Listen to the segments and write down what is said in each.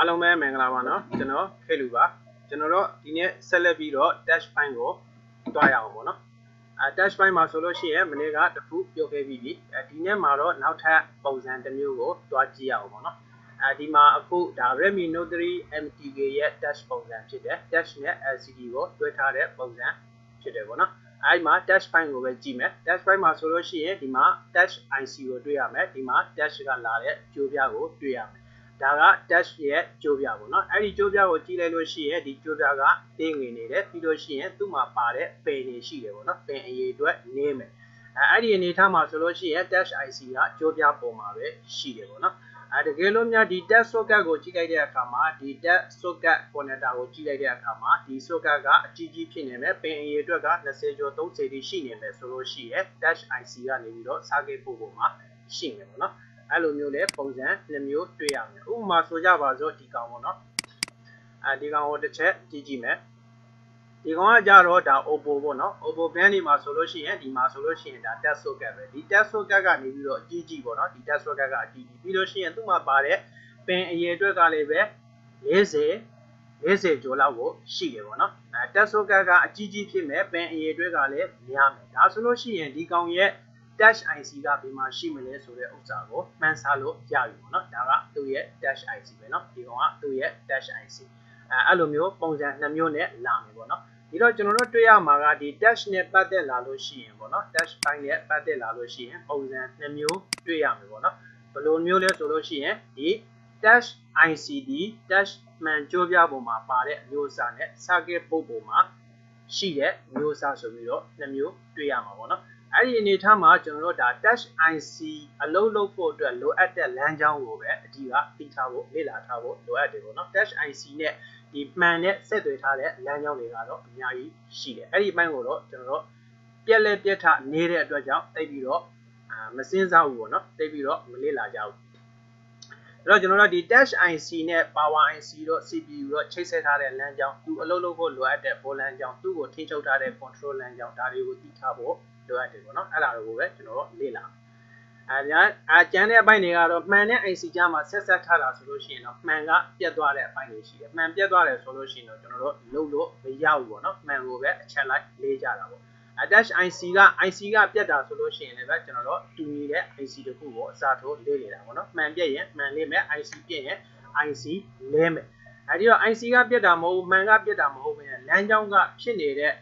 အားလုံးပဲမင်္ဂလာပါနော်ကျွန်တော်ခေလူပါကျွန်တော်တို့ဒီနေ့ဆက်လက်ပြီးတော့ dash file ကိုတွားရအောင်ပေါ့နော်အဲ dash file မှာဆိုလို့ရှိရင်မနေ့ကတစ်ခုပြောခဲ့ပြီးပြီအဲဒီနေ့မှာတော့နောက်ထပ်ပုံစံတစ်မျိုးကိုတွားကြည့်ရအောင်ပေါ့နော်အဲဒီမှာအခုဒါ Redmi Note 3 MTK ရဲ့ dash ပုံစံဖြစ်တယ် dash နဲ့ LCD ကိုတွဲထားတဲ့ပုံစံဖြစ်တယ်ပေါ့နော်အဲဒီမှာ dash file ကိုပဲကြည့်မယ် dash file မှာဆိုလို့ရှိရင်ဒီမှာ dash IC ကိုတွေ့ရမယ်ဒီမှာ dash ကလာတဲ့ကြိုးပြားကိုတွေ့ရမယ် ဒါက dash ရဲ့ကြိုးပြပေါ့နော်အဲ့ဒီကြိုးပြကိုကြည့်လိုက်လို့ရှိရင်ဒီကြိုးပြကတင်းငင်နေတယ်ပြီးလို့ရှိရင်သူ့မှာပါတဲ့ပင်တွေရှိတယ်ပေါ့နော်ပင်အရေးအတွက်နေမယ်အဲအဲ့ဒီအနေထားမှာဆိုလို့ရှိရင် dash IC ကကြိုးပြပုံမှာပဲရှိတယ်ပေါ့နော်အဲတကယ်လို့များဒီ dash socket ကိုကြည့်လိုက်တဲ့အခါမှာဒီ dash socket connector ကိုကြည့်လိုက်တဲ့အခါမှာဒီ socket ကအကြီးကြီးဖြစ်နေမယ်ပင်အရေးအတွက်က20ကျော်30တိရှိနေမယ်ဆိုလို့ရှိရင် dash IC ကနေပြီးတော့ circuit board ပေါ်မှာရှိမယ်ပေါ့နော် အဲ့လိုမျိုးလဲပုံစံနှစ်မျိုးတွေ့ရမယ်ဥပမာဆိုကြပါစို့ဒီကောင်ပေါ့နော်အဲဒီကောင်ကိုတစ်ချက်ကြည့်ကြည့်မယ်ဒီကောင်ကကြတော့ဒါ Oppo ပေါ့နော် Oppo brand ဒီမှာဆိုလို့ရှိရင်ဒီမှာဆိုလို့ရှိရင်ဒါ touch socket ပဲဒီ touch socket ကနေပြီးတော့အကြီးကြီးပေါ့နော်ဒီ touch socket ကအကြီးကြီးပြီးလို့ရှိရင်သူ့မှာပါတဲ့ပင်အရေအတွက်ကလည်းပဲ40 40ကျော်လောက်ကိုရှိတယ်ပေါ့နော်အဲ touch socket ကအကြီးကြီးဖြစ်မဲ့ပင်အရေအတွက်ကလည်းများမယ်ဒါဆိုလို့ရှိရင်ဒီကောင်ရဲ့ dash IC ကဘယ်မှာရှိမလဲဆိုတဲ့ဥစ္စာကိုမှန်းဆလို့ရပြီပေါ့နော်ဒါကသူ့ရဲ့ dash IC ပဲเนาะဒီကောင်ကသူ့ရဲ့ dash IC အဲအဲ့လိုမျိုးပုံစံနှစ်မျိုးနဲ့လာမယ်ပေါ့နော်ဒီတော့ကျွန်တော်တို့တွေ့ရမှာကဒီ dash နဲ့ပတ်သက်လာလို့ရှိရင်ပေါ့နော် dash ဘိုင်းနဲ့ပတ်သက်လာလို့ရှိရင်ပုံစံနှစ်မျိုးတွေ့ရမယ်ပေါ့နော်ဘယ်လိုမျိုးလဲဆိုလို့ရှိရင်ဒီ dash ICD dash မှန်ကြိုးပြပုံမှာပါတဲ့အမျိုးအစားနဲ့ circuit board ပုံမှာရှိတဲ့မျိုးအစားဆိုပြီးတော့နှစ်မျိုးတွေ့ရမှာပေါ့နော် အဲ့ဒီအနေထားမှာကျွန်တော်တို့ဒါ touch IC အလုံးလုံးဖို့အတွက်လိုအပ်တဲ့လမ်းကြောင်းကိုပဲအဒီကသိထားဖို့လေ့လာထားဖို့လိုအပ်တယ်ပေါ့နော် touch IC နဲ့ဒီမှန်နဲ့ဆက်သွယ်ထားတဲ့လမ်းကြောင်းတွေကတော့အများကြီးရှိတယ်အဲ့ဒီအပိုင်းကိုတော့ကျွန်တော်တို့ပြက်လက်ပြက်ထနေတဲ့အတွက်ကြောင့်တိတ်ပြီးတော့အာမစင်းစားဘူးပေါ့နော်တိတ်ပြီးတော့မလေ့လာကြဘူးအဲ့တော့ကျွန်တော်တို့ဒီ touch IC နဲ့ power IC တော့ CPU တော့ချိတ်ဆက်ထားတဲ့လမ်းကြောင်းသူအလုပ်လုပ်ဖို့လိုအပ်တဲ့ဘောလမ်းကြောင်းသူ့ကိုထိန်းချုပ်ထားတဲ့ control လမ်းကြောင်းဒါတွေကိုသိထားဖို့ လိုအပ်တယ်ပေါ့နော်အဲ့ဒါတွေကိုပဲကျွန်တော်တို့လေ့လာအဲညာအကျန်းတဲ့အပိုင်းတွေကတော့မှန်တဲ့ IC ကြားမှာဆက်ဆက်ထားတာဆိုလို့ရှိရင်တော့မှန်ကပြတ်သွားတဲ့အပိုင်းတွေရှိတယ်မှန်ပြတ်သွားတယ်ဆိုလို့ရှိရင်တော့ကျွန်တော်တို့လုံလို့မရဘူးပေါ့နော်မှန်ကိုပဲအချက်လိုက်လေးကြတာပေါ့ attach IC က IC ကပြတ်တာဆိုလို့ရှိရင်လည်းပဲကျွန်တော်တို့တူညီတဲ့ IC တခုကိုအစားထိုးလေးနေတာပေါ့နော်မှန်ပြတ်ရင်မှန်လေးမယ် IC ပြတ်ရင် IC လဲမယ်အဲဒီတော့ IC ကပြတ်တာမဟုတ်ဘူးမှန်ကပြတ်တာမဟုတ်ဘဲလမ်းကြောင်းကဖြစ်နေတဲ့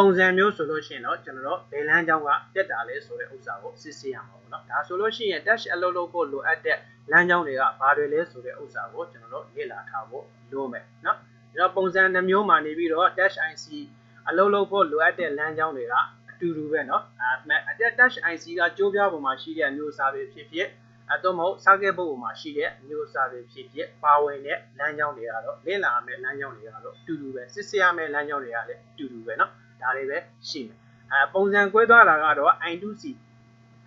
ပုံစံမျိုးဆိုလို့ရှိရင်တော့ကျွန်တော်တို့ဘယ်လမ်းကြောင်းကတက်တာလဲဆိုတဲ့ဥစ္စာကိုစစ်ဆေးရမှာပေါ့နော်ဒါဆိုလို့ရှိရင် dash အလုပ်လုပ်ဖို့လိုအပ်တဲ့လမ်းကြောင်းတွေကဘာတွေလဲဆိုတဲ့ဥစ္စာကိုကျွန်တော်တို့လေ့လာထားဖို့လိုမယ်နော်ဒါတော့ပုံစံနှမျိုးမှာနေပြီးတော့ dash IC အလုပ်လုပ်ဖို့လိုအပ်တဲ့လမ်းကြောင်းတွေကအတူတူပဲနော်အတက် dash IC ကကြိုးပြပုံမှာရှိတဲ့မျိုးအစားပဲဖြစ်ဖြစ်အတော့မဟုတ်စားခဲ့ပုံမှာရှိတဲ့မျိုးအစားတွေဖြစ်ဖြစ်ပါဝင်တဲ့လမ်းကြောင်းတွေကတော့လေ့လာရမယ့်လမ်းကြောင်းတွေကတော့အတူတူပဲစစ်ဆေးရမယ့်လမ်းကြောင်းတွေကလည်းအတူတူပဲနော် ဒါတွေပဲရှိမယ်အဲပုံစံကွဲသွားတာကတော့ i2c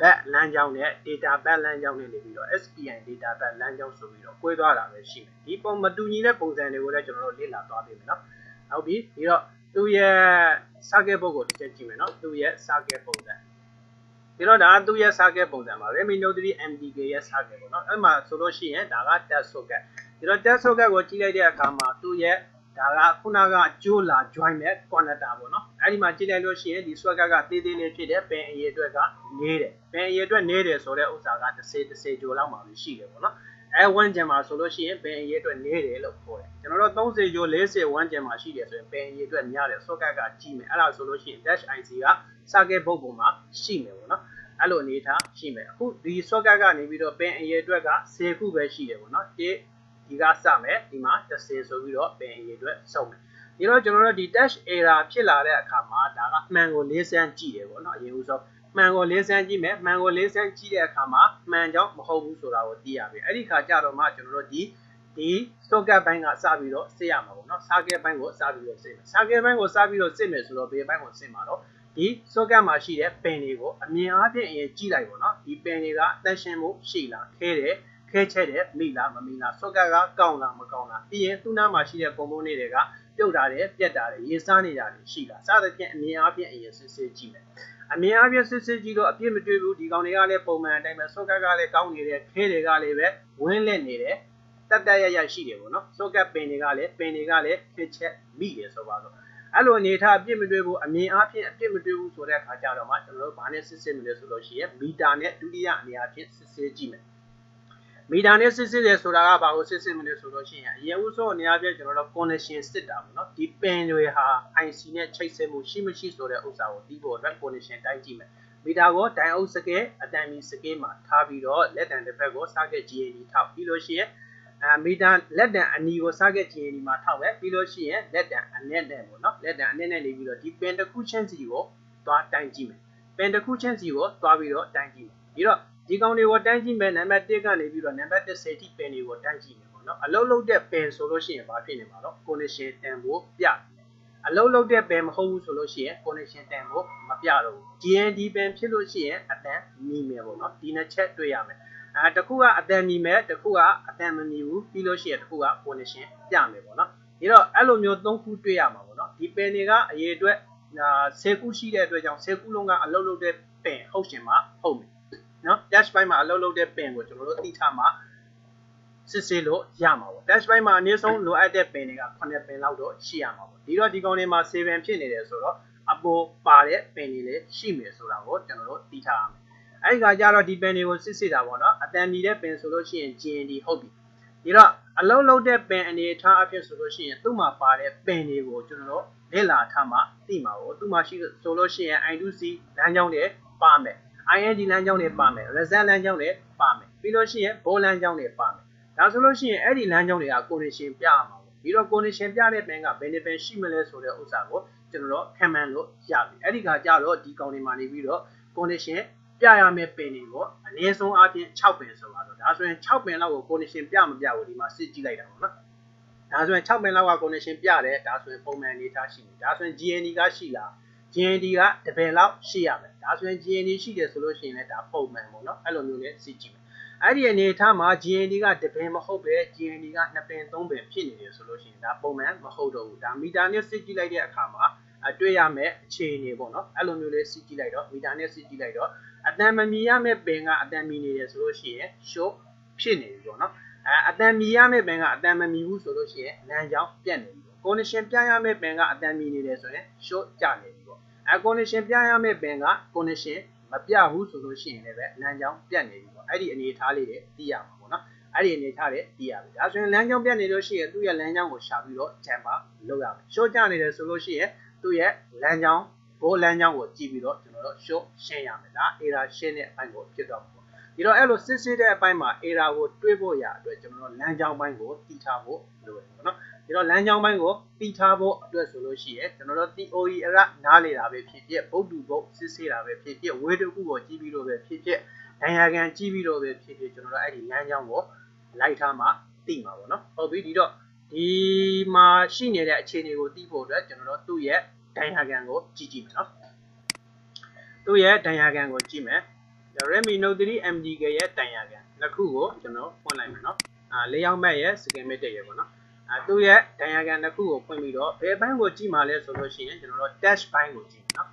ဘက်လမ်းကြောင်းနဲ့ data ဘက်လမ်းကြောင်းနဲ့နေပြီးတော့ SPI data ဘက်လမ်းကြောင်းဆိုပြီးတော့ကွဲသွားတာပဲရှိတယ်ဒီပုံမတူညီတဲ့ပုံစံတွေကိုလည်းကျွန်တော်တို့လေ့လာသွားပြီမယ်နော်ဟုတ်ပြီဒီတော့သူ့ရဲ့ circuit ပုံကိုတစ်ချက်ကြည့်မယ်နော်သူ့ရဲ့ circuit ပုံစံဒီတော့ဒါသူ့ရဲ့ circuit ပုံစံပါပဲ Redmi Note 3 MDK ရဲ့ circuit ပေါ့နော်အဲ့မှာဆိုလို့ရှိရင်ဒါက test socket ဒီတော့ test socket ကိုကြည့်လိုက်တဲ့အခါမှာသူ့ရဲ့ ဒါကခုနကကြိုးလာ join မဲ့ connector ပေါ့နော်အဲ့ဒီမှာကြည့်လိုက်လို့ရှိရင်ဒီ swagger ကသေးသေးလေးဖြစ်တဲ့ပင်အရေအတွက်ကနေတယ်ပင်အရေအတွက်နေတယ်ဆိုတဲ့ဥစ္စာက30 30ကျော်လောက်မှရှိတယ်ပေါ့နော်အဲဝန်းကျင်မှာဆိုလို့ရှိရင်ပင်အရေအတွက်နေတယ်လို့ခေါ်တယ်ကျွန်တော်တို့30ကျော်40ဝန်းကျင်မှာရှိတယ်ဆိုရင်ပင်အရေအတွက်များတယ် swagger ကကြီးမယ်အဲ့ဒါဆိုလို့ရှိရင် dash IC က circuit board ပေါ်မှာရှိမယ်ပေါ့နော်အဲ့လိုအနေထားရှိမယ်အခုဒီ swagger ကနေပြီးတော့ပင်အရေအတွက်က10ခုပဲရှိတယ်ပေါ့နော်1 ဒီကစမယ်ဒီမှာ30ဆိုပြီးတော့ပင်အရေအတွက်စုံမယ်ဒီတော့ကျွန်တော်တို့ဒီ dash error ဖြစ်လာတဲ့အခါမှာဒါကမှန်ကိုလေးစမ်းကြည့်တယ်ပေါ့နော်အရင်ဦးဆုံးမှန်ကိုလေးစမ်းကြည့်မယ်မှန်ကိုလေးစမ်းကြည့်တဲ့အခါမှာမှန်ကြောင့်မဟုတ်ဘူးဆိုတာကိုသိရပြီအဲ့ဒီခါကျတော့မှကျွန်တော်တို့ဒီဒီ socket ဘိုင်းကစပြီးတော့စစ်ရမှာပေါ့နော် socket ဘိုင်းကိုစပြီးတော့စစ်မယ် socket ဘိုင်းကိုစပြီးတော့စစ်မယ်ဆိုတော့ဘယ်ဘိုင်းကိုစစ်မှာတော့ဒီ socket မှာရှိတဲ့ပင်တွေကိုအမြင်အားဖြင့်အရင်ကြည့်လိုက်ပေါ့နော်ဒီပင်တွေကအသက်ရှင်မှုရှိလားခဲတယ် ခဲချက်တယ်မိလားမမိလား socket ကကောင်းလားမကောင်းလားပြီးရင်သူ့နားမှာရှိတဲ့ပုံပုံလေးတွေကပြုတ်တာတယ်ပြက်တာတယ်ရေးစားနေတာတွေရှိလားစသဖြင့်အမြင်အားဖြင့်အရင်စစ်စစ်ကြည့်မယ်အမြင်အားဖြင့်စစ်စစ်ကြည့်လို့အပြစ်မတွေ့ဘူးဒီကောင်တွေကလည်းပုံမှန်အတိုင်းပဲ socket ကလည်းကောင်းနေတယ်ခဲတွေကလည်းပဲဝင်းလက်နေတယ်တက်တက်ရရရှိတယ်ပေါ့နော် socket ပင်တွေကလည်းပင်တွေကလည်းဖြစ်ချက်မိတယ်ဆိုပါတော့အဲ့လိုအနေထားအပြစ်မတွေ့ဘူးအမြင်အားဖြင့်အပြစ်မတွေ့ဘူးဆိုတဲ့အခါကျတော့မှကျွန်တော်တို့ဘာနဲ့စစ်စစ်မလဲဆိုလို့ရှိရင်မီတာနဲ့ဒုတိယအနေအချင်းစစ်စစ်ကြည့်မယ် မီတာနဲ့စစ်စစ်တယ်ဆိုတာကဘာကိုစစ်စစ်မလဲဆိုလို့ရှိရင်အရင်ဦးဆုံးအနေအချင်းကျွန်တော်တို့ connection စစ်တာပေါ့နော်ဒီပင်တွေဟာ IC နဲ့ချိတ်ဆက်မှုရှိမရှိဆိုတဲ့ဥစ္စာကိုသိဖို့အတွက် connection တိုင်းကြည့်မယ်မီတာကိုတိုင်အုပ်စကဲအတန်မီစကဲမှာထားပြီးတော့လက်တံတစ်ဖက်ကိုစကဲ GAD ထောက်ပြီးလို့ရှိရင်အမီတာလက်တံအနီကိုစကဲ GAD မှာထောက်ပဲပြီးလို့ရှိရင်လက်တံအနဲ့နဲ့ပေါ့နော်လက်တံအနဲ့နဲ့နေပြီးတော့ဒီပင်တစ်ခုချင်းစီကိုသွားတိုင်ကြည့်မယ်ပင်တစ်ခုချင်းစီကိုသွားပြီးတော့တိုင်ကြည့်မယ်ပြီးတော့ ဒီကောင်တွေကိုတိုင်ကြည့်မယ်နံပါတ်1ကနေပြီးတော့နံပါတ်10ထိပင်တွေကိုတိုင်ကြည့်မယ်ပေါ့နော်အလုံးလုံးတဲ့ပင်ဆိုလို့ရှိရင်ဘာဖြစ်နေမှာတော့ connection တန်ဖို့ပြအလုံးလုံးတဲ့ပင်မဟုတ်ဘူးဆိုလို့ရှိရင် connection တန်ဖို့မပြတော့ဘူး GND ပင်ဖြစ်လို့ရှိရင်အတန်မီမယ်ပေါ့နော်ဒီနှစ်ချက်တွေ့ရမယ်အဲတခုကအတန်မီမယ်တခုကအတန်မမီဘူးပြီးလို့ရှိရင်တခုက connection ပြမယ်ပေါ့နော်ဒီတော့အဲ့လိုမျိုးသုံးခုတွေ့ရမှာပေါ့နော်ဒီပင်တွေကအရေးအတွက်10ခုရှိတဲ့အတွက်ကြောင့်10ခုလုံးကအလုံးလုံးတဲ့ပင်ဟုတ်ရှင်မှာဟုတ်မယ် နော် dash ဘိုင်းမှာအလုံးလုံးတဲ့ပင်ကိုကျွန်တော်တို့သိထားမှာစစ်ဆေးလို့ရမှာပေါ့ dash ဘိုင်းမှာအနည်းဆုံးလိုအပ်တဲ့ပင်တွေက9ပင်လောက်တော့ရှိရမှာပေါ့ဒီတော့ဒီကောင်တွေမှာ7ပင်ဖြစ်နေတယ်ဆိုတော့အပေါ်ပါတဲ့ပင်တွေလည်းရှိမယ်ဆိုတာကိုကျွန်တော်တို့သိထားရမယ်အဲ့ဒီကကြတော့ဒီပင်တွေကိုစစ်စစ်တာပေါ့နော်အတန်ဒီတဲ့ပင်ဆိုလို့ရှိရင် GND ဟုတ်ပြီဒီတော့အလုံးလုံးတဲ့ပင်အနေထားအဖြစ်ဆိုလို့ရှိရင်သူ့မှာပါတဲ့ပင်တွေကိုကျွန်တော်တို့လေ့လာထားမှသိမှာပေါ့သူ့မှာရှိဆိုလို့ရှိရင် I2C လမ်းကြောင်းတွေပါမယ် IND လမ်းကြောင်းတွေပါမယ် result လမ်းကြောင်းတွေပါမယ်ပြီးလို့ရှိရင် ball လမ်းကြောင်းတွေပါမယ်ဒါဆိုလို့ရှိရင်အဲ့ဒီလမ်းကြောင်းတွေက condition ပြရမှာပေါ့ဒီတော့ condition ပြတဲ့ pen က benefit ရှိမလဲဆိုတဲ့ဥစ္စာကိုကျွန်တော်တို့ခံမှန်းလို့ရပြီအဲ့ဒီကကြတော့ဒီကောင်တွေမှာနေပြီးတော့ condition ပြရမယ့်ပင်တွေကိုအနည်းဆုံးအားဖြင့်6ပင်ဆိုပါတော့ဒါဆိုရင်6ပင်လောက်ကို condition ပြမပြဘူးဒီမှာစစ်ကြည့်လိုက်တာပေါ့နော်ဒါဆိုရင်6ပင်လောက်က condition ပြတယ်ဒါဆိုရင်ပုံမှန်အနေထားရှိတယ်ဒါဆိုရင် GND ကရှိလား GND ကတပင်လောက်ရှိရမယ်ဒါဆိုရင် GND ရှိတယ်ဆိုလို့ရှိရင်လည်းဒါပုံမှန်ပေါ့နော်အဲ့လိုမျိုးနဲ့စစ်ကြည့်မယ်အဲ့ဒီအနေထားမှာ GND ကတပင်မဟုတ်ပဲ GND က2ပင်3ပင်ဖြစ်နေတယ်ဆိုလို့ရှိရင်ဒါပုံမှန်မဟုတ်တော့ဘူးဒါမီတာနဲ့စစ်ကြည့်လိုက်တဲ့အခါမှာအတွေ့ရမယ့်အခြေအနေပေါ့နော်အဲ့လိုမျိုးလေးစစ်ကြည့်လိုက်တော့မီတာနဲ့စစ်ကြည့်လိုက်တော့အတန်မမီရမယ့်ပင်ကအတန်မီနေတယ်ဆိုလို့ရှိရင် short ဖြစ်နေပြီပေါ့နော်အဲအတန်မီရမယ့်ပင်ကအတန်မမီဘူးဆိုလို့ရှိရင်လမ်းကြောင်းပြတ်နေပြီပေါ့ condition ပြရမယ့်ပင်ကအတန်မီနေတယ်ဆိုရင် short ကျနေပြီပေါ့ အဲ condition ပြရမယ့်ပင်က condition မပြဘူးဆိုလို့ရှိရင်လည်းပဲလမ်းကြောင်းပြတ်နေပြီပေါ့အဲ့ဒီအနေအထားလေးတွေသိရမှာပေါ့နော်အဲ့ဒီအနေအထားတွေသိရပြီဒါဆိုရင်လမ်းကြောင်းပြတ်နေလို့ရှိရင်သူ့ရဲ့လမ်းကြောင်းကိုရှာပြီးတော့ jumper လုပ်ရမယ် short ကျနေတယ်ဆိုလို့ရှိရင်သူ့ရဲ့လမ်းကြောင်းဘိုးလမ်းကြောင်းကိုကြည့်ပြီးတော့ကျွန်တော်တို့ short ရှင်းရမယ်ဒါ error ရှင်းတဲ့အပိုင်းကိုဖြစ်တော့မှာပေါ့ဒီတော့အဲ့လိုစစ်စစ်တဲ့အပိုင်းမှာ error ကိုတွေးဖို့ရအတွက်ကျွန်တော်တို့လမ်းကြောင်းပိုင်းကိုတည်ထားဖို့လိုတယ်ပေါ့နော် ဒီတော့လမ်းကြောင်းပိုင်းကိုတည်ထားဖို့အတွက်ဆိုလို့ရှိရင်ကျွန်တော်တို့ theory အရနားလေတာပဲဖြစ်ဖြစ်ဘုတ်တူဘုတ်စစ်စစ်တာပဲဖြစ်ဖြစ်ဝေးတစ်ခုကိုကြည့်ပြီးတော့ပဲဖြစ်ဖြစ်ဒဏ်ရာခံကြည့်ပြီးတော့ပဲဖြစ်ဖြစ်ကျွန်တော်တို့အဲ့ဒီလမ်းကြောင်းကိုလိုက်ထားမှသိမှာပေါ့နော်ဟုတ်ပြီဒီတော့ဒီမှာရှိနေတဲ့အခြေအနေကိုသိဖို့အတွက်ကျွန်တော်တို့သူ့ရဲ့ဒဏ်ရာခံကိုကြည့်ကြည့်မယ်နော်သူ့ရဲ့ဒဏ်ရာခံကိုကြည့်မယ် Redmi Note 3 MDK ရဲ့ဒဏ်ရာခံနှစ်ခုကိုကျွန်တော်ဖွင့်လိုက်မယ်နော်အာလေးယောက်မက်ရဲ့ schematic ရဲ့ပေါ့နော် အဲသူ့ရဲ့ဒဏ်ရာခံတစ်ခုကိုဖွင့်ပြီးတော့ဘယ်ဘန်းကိုကြည့်မှလဲဆိုလို့ရှိရင်ကျွန်တော်တို့ dash ဘန်းကိုကြည့်မယ်နော်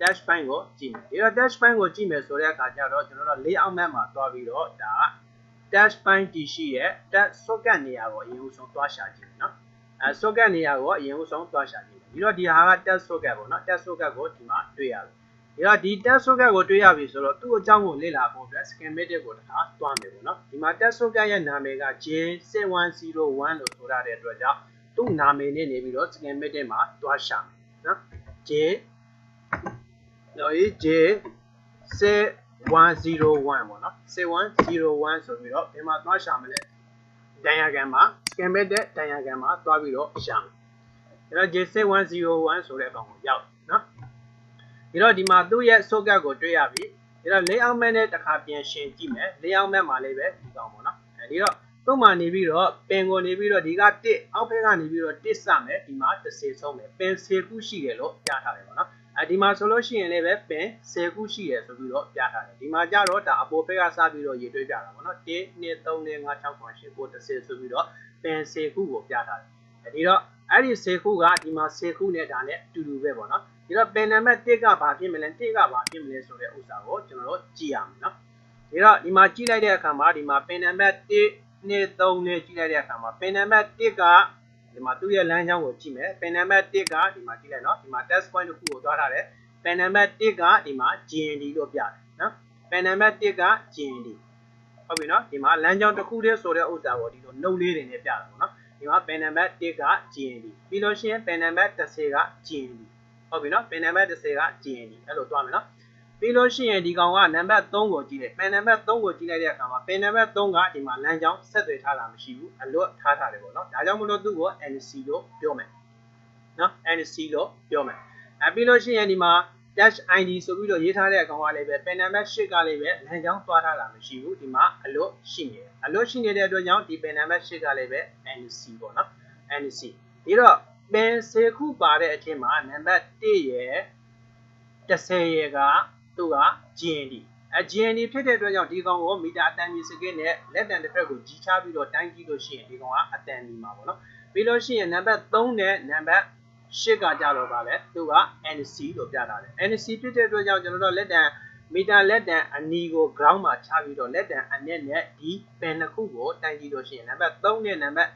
dash ဘန်းကိုကြည့်မယ်ဒီတော့ dash ဘန်းကိုကြည့်မယ်ဆိုတဲ့အခါကျတော့ကျွန်တော်တို့လေးအောင်မက်မှာတွားပြီးတော့ဒါ dash ဘန်းတည်ရှိရဲ့ dash socket နေရာကိုအရင်ဦးဆုံးတွားရှာကြည့်မယ်နော်အဲ socket နေရာကိုအရင်ဦးဆုံးတွားရှာကြည့်မယ်ဒီတော့ဒီဟာက dash socket ပေါ့နော် dash socket ကိုဒီမှာတွေ့ရတယ် ဒီတော့ဒီ test socket ကိုတွေ့ရပြီဆိုတော့သူ့အကြောင်းကိုလေ့လာဖို့အတွက် schematic ကိုတစ်ခါတွားမယ်ပေါ့နော်ဒီမှာ test socket ရဲ့နာမည်က J7101 လို့ဆိုရတဲ့အတွက်ကြောင့်သူ့နာမည်နဲ့နေပြီးတော့ schematic မှာတွားရှာမယ်နော် J တော့ J 7101ပေါ့နော်7101ဆိုပြီးတော့ဒီမှာတွားရှာမယ်လေဒန်ယာကန်မှာ schematic ဒန်ယာကန်မှာတွားပြီးတော့ရှာမယ်ဒါတော့ J7101 ဆိုတဲ့အကောင်ကိုရောက် နော်ဒီတော့ဒီမှာသူ့ရဲ့ socket ကိုတွေ့ရပြီဒီတော့ layout map နဲ့တစ်ခါပြန်ရှင်းကြည့်မယ် layout map မှာလေးပဲဒီကောင်ပေါ့နော်အဲဒီတော့သူ့မှာနေပြီးတော့ပင်ကိုနေပြီးတော့ဒီက1အောက်ဘက်ကနေပြီးတော့1စမယ်ဒီမှာ30ဆုံးမယ်ပင်10ခုရှိတယ်လို့ပြထားတယ်ပေါ့နော်အဲဒီမှာဆိုလို့ရှိရင်လည်းပဲပင်10ခုရှိတယ်ဆိုပြီးတော့ပြထားတယ်ဒီမှာကြတော့ဒါအပေါ်ဘက်ကစပြီးတော့ရေးတွဲပြတာပေါ့နော်1 2 3 4 5 6 7 8 9 10ဆိုပြီးတော့ပင်10ခုကိုပြထားတယ်အဲဒီတော့အဲ့ဒီ10ခုကဒီမှာ10ခုနဲ့ဒါနဲ့အတူတူပဲပေါ့နော် ဒီတော့ပင်နံပါတ်1ကဘာဖြစ်မလဲ1ကဘာဖြစ်မလဲဆိုတဲ့ဥစ္စာကိုကျွန်တော်တို့ကြည့်ရမယ်နော်ဒီတော့ဒီမှာကြည့်လိုက်တဲ့အခါမှာဒီမှာပင်နံပါတ်1 2 3နဲ့ကြည့်လိုက်တဲ့အခါမှာပင်နံပါတ်1ကဒီမှာသူ့ရဲ့လမ်းကြောင်းကိုကြည့်မယ်ပင်နံပါတ်1ကဒီမှာကြည့်လိုက်နော်ဒီမှာ test point တစ်ခုကိုသွားထားတယ်ပင်နံပါတ်1ကဒီမှာ GND လို့ပြတယ်နော်ပင်နံပါတ်1က GND ဟုတ်ပြီနော်ဒီမှာလမ်းကြောင်းတစ်ခုတည်းဆိုတဲ့ဥစ္စာကိုဒီလိုနှုတ်လေးတွေနဲ့ပြတာပေါ့နော်ဒီမှာပင်နံပါတ်1က GND ပြီးလို့ရှိရင်ပင်နံပါတ်10က GND ဟုတ်ပြီနော်ပင်နံပါတ်10က GND အဲ့လိုသွားမယ်နော်ပြီးလို့ရှိရင်ဒီကောင်ကနံပါတ်3ကိုကြည့်တယ်ပင်နံပါတ်3ကိုကြည့်လိုက်တဲ့အခါမှာပင်နံပါတ်3ကဒီမှာလမ်းကြောင်းဆက်သွယ်ထားတာမရှိဘူးအလွတ်ထားထားတယ်ပေါ့နော်ဒါကြောင့်မလို့သူ့ကို NC လို့ပြောမယ်နော် NC လို့ပြောမယ်အဲပြီးလို့ရှိရင်ဒီမှာ dash id ဆိုပြီးတော့ရေးထားတဲ့အကောင်ကလည်းပဲ pen number 8ကလည်းပဲလမ်းကြောင်းသွားထားတာမရှိဘူးဒီမှာအလွတ်ရှိနေတယ်အလွတ်ရှိနေတဲ့အတွက်ကြောင့်ဒီ pen number 8ကလည်းပဲ nc ပေါ့နော် nc ဒီတော့ pen 10ခုပါတဲ့အချိန်မှာ number 1ရယ်10ရယ်ကသူက GND အဲ GND ဖြစ်တဲ့အတွက်ကြောင့်ဒီကောင်ကိုမီတာအတန်မီစကစ်နဲ့လက်တန်တစ်ဖက်ကိုကြီးချပြီးတော့တိုင်းကြည့်လို့ရှိရင်ဒီကောင်ကအတန်မီမှာပေါ့နော်ပြီးလို့ရှိရင် number 3နဲ့ number ရှစ်ကကြတော့ပါလေသူက NC လို့ပြထားတယ် NC ဖြစ်တဲ့အတွက်ကြောင့်ကျွန်တော်တို့လက်တံမီတာလက်တံအနီကို ground မှာချပြီးတော့လက်တံအနက်နဲ့ဒီပင်တစ်ခုကိုတိုင်းကြည့်လို့ရှိရင်နံပါတ်3နဲ့နံပါတ်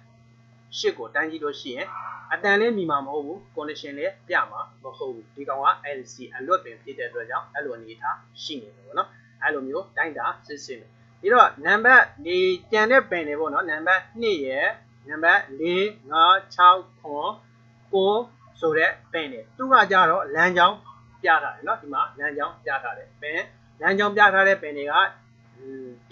8ကိုတိုင်းကြည့်လို့ရှိရင်အတန်လေးမိမှာမဟုတ်ဘူး condition လေးပြမှာမဟုတ်ဘူးဒီကောင်က NC အလွတ်ပင်ဖြစ်တဲ့အတွက်ကြောင့်အဲ့လိုအနေထားရှိနေတယ်ပေါ့နော်အဲ့လိုမျိုးတိုင်းတာစစ်စစ်နေပြီးတော့နံပါတ်ဒီကြံတဲ့ပင်တွေပေါ့နော်နံပါတ်2ရယ်နံပါတ်4 5 6 9 9ဆိုတဲ့ပင်တွေသူကကြတော့လမ်းကြောင်းပြထားတယ်เนาะဒီမှာလမ်းကြောင်းပြထားတယ်ပင်လမ်းကြောင်းပြထားတဲ့ပင်တွေက